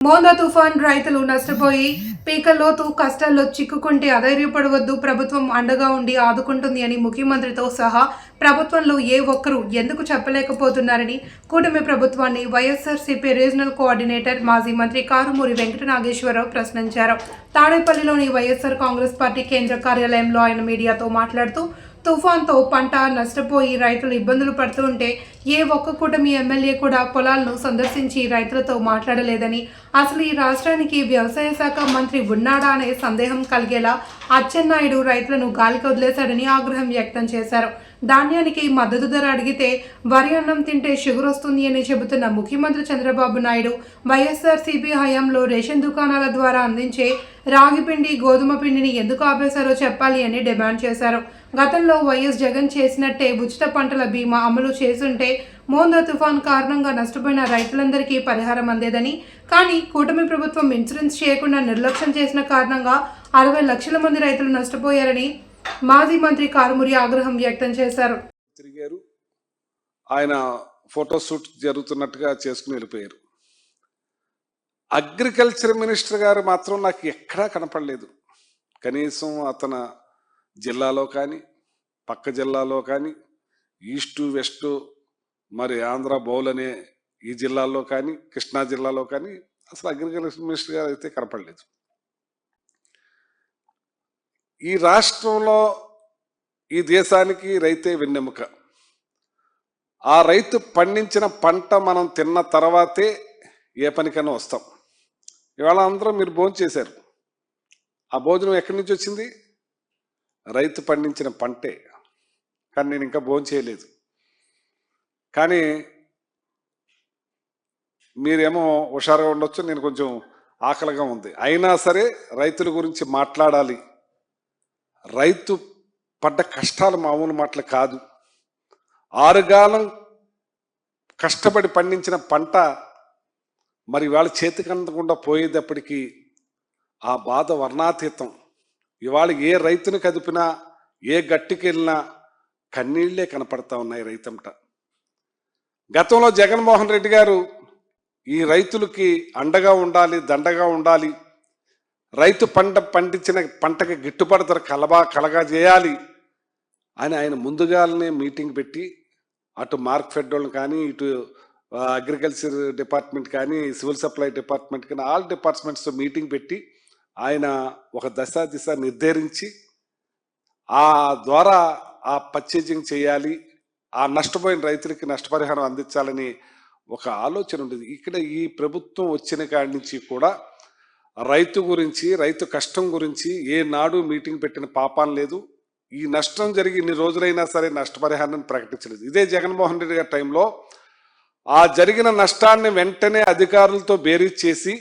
మోందా తుఫాన్ రైతులు నష్టపోయి పీకల్లోతు కష్టాల్లో చిక్కుకుంటే అధైర్యపడవద్దు ప్రభుత్వం అండగా ఉండి ఆదుకుంటుంది అని ముఖ్యమంత్రితో సహా ప్రభుత్వంలో ఏ ఒక్కరూ ఎందుకు చెప్పలేకపోతున్నారని కూటమి ప్రభుత్వాన్ని వైఎస్ఆర్సీపీ రీజనల్ కోఆర్డినేటర్ మాజీ మంత్రి కారుమూరి వెంకట నాగేశ్వరరావు ప్రశ్నించారు. తాడేపల్లిలోని వైఎస్ఆర్ కాంగ్రెస్ పార్టీ కేంద్ర కార్యాలయంలో ఆయన మీడియాతో మాట్లాడుతూ తుఫాన్తో పంట నష్టపోయి రైతులు ఇబ్బందులు పడుతుంటే ఏ ఒక్క కూటమి ఎమ్మెల్యే కూడా పొలాలను సందర్శించి రైతులతో మాట్లాడలేదని అసలు ఈ రాష్ట్రానికి వ్యవసాయ శాఖ మంత్రి ఉన్నాడా అనే సందేహం కలిగేలా అచ్చెన్నాయుడు రైతులను గాలికి వదిలేశాడని ఆగ్రహం వ్యక్తం చేశారు. ధాన్యానికి మద్దతు ధర అడిగితే వరి అన్నం తింటే షుగర్ వస్తుంది అని చెబుతున్న ముఖ్యమంత్రి చంద్రబాబు నాయుడు వైఎస్ఆర్సీపీ హయాంలో రేషన్ దుకాణాల ద్వారా అందించే రాగి పిండి గోధుమ పిండిని ఎందుకు ఆపేశారో చెప్పాలి అని డిమాండ్ చేశారు. గతంలో వైఎస్ జగన్ చేసినట్టే ఉచిత పంటల బీమా అమలు చేసుంటే మోందా తుఫాన్ కారణంగా నష్టపోయిన రైతులందరికీ పరిహారం అందేదని కానీ కూటమి ప్రభుత్వం ఇన్సూరెన్స్ చేయకుండా నిర్లక్ష్యం చేసిన కారణంగా అరవై లక్షల మంది రైతులు నష్టపోయారని మాజీ మంత్రి కారుమూరి ఆగ్రహం వ్యక్తం చేశారు. తిరిగారు. ఆయన ఫోటోషూట్ జరుగుతున్నట్టుగా చేసుకుని వెళ్ళిపోయారు. అగ్రికల్చర్ మినిస్టర్ గారు మాత్రం నాకు ఎక్కడా కనపడలేదు. కనీసం అతను జిల్లాలో కానీ పక్క జిల్లాలో కానీ ఈస్టు వెస్ట్ మరి ఆంధ్ర బౌల్ అనే ఈ జిల్లాల్లో కానీ కృష్ణా జిల్లాలో కానీ అసలు అగ్రికల్చర్ మినిస్టర్ గారు అయితే కనపడలేదు. ఈ రాష్ట్రంలో ఈ దేశానికి రైతే వెన్నెముక. ఆ రైతు పండించిన పంట మనం తిన్న తర్వాతే ఏ పనికైనా వస్తాం. ఇవాళ అందరూ మీరు భోజనం చేశారు ఆ భోజనం ఎక్కడి నుంచి వచ్చింది? రైతు పండించిన పంటే కానీ నేను ఇంకా భోజనం చేయలేదు. కానీ మీరేమో హుషారుగా ఉండొచ్చు నేను కొంచెం ఆకలిగా ఉంది. అయినా సరే రైతుల గురించి మాట్లాడాలి. రైతు పడ్డ కష్టాలు మామూలు మాటలు కాదు. ఆరుగాలం కష్టపడి పండించిన పంట మరి వాళ్ళ చేతికి అందకుండా పోయేటప్పటికీ ఆ బాధ వర్ణాతీతం. ఇవాళ ఏ రైతుని కదిపినా ఏ గట్టికి వెళ్ళినా కన్నీళ్ళే కనపడతా ఉన్నాయి రైతంట. గతంలో జగన్మోహన్ రెడ్డి గారు ఈ రైతులకి అండగా ఉండాలి దండగా ఉండాలి రైతు పంట పండించిన పంటకి గిట్టుబాటు ధర కలబా కలగా చేయాలి అని ఆయన ముందుగానే మీటింగ్ పెట్టి అటు మార్క్ ఫెడ్రోల్ని కానీ ఇటు అగ్రికల్చర్ డిపార్ట్మెంట్ కానీ సివిల్ సప్లై డిపార్ట్మెంట్ కానీ ఆల్ డిపార్ట్మెంట్స్తో మీటింగ్ పెట్టి ఆయన ఒక దశ దిశ నిర్ధారించి ఆ ద్వారా ఆ పర్చేజింగ్ చేయాలి ఆ నష్టపోయిన రైతులకి నష్టపరిహారం అందించాలని ఒక ఆలోచన ఉండేది. ఇక్కడ ఈ ప్రభుత్వం వచ్చిన కాడి నుంచి కూడా రైతు గురించి రైతు కష్టం గురించి ఏ నాడు మీటింగ్ పెట్టిన పాపాన్ లేదు. ఈ నష్టం జరిగి ఇన్ని రోజులైనా సరే నష్టపరిహారాన్ని ప్రకటించలేదు. ఇదే జగన్మోహన్ రెడ్డి గారి టైంలో ఆ జరిగిన నష్టాన్ని వెంటనే అధికారులతో బేరీ చేసి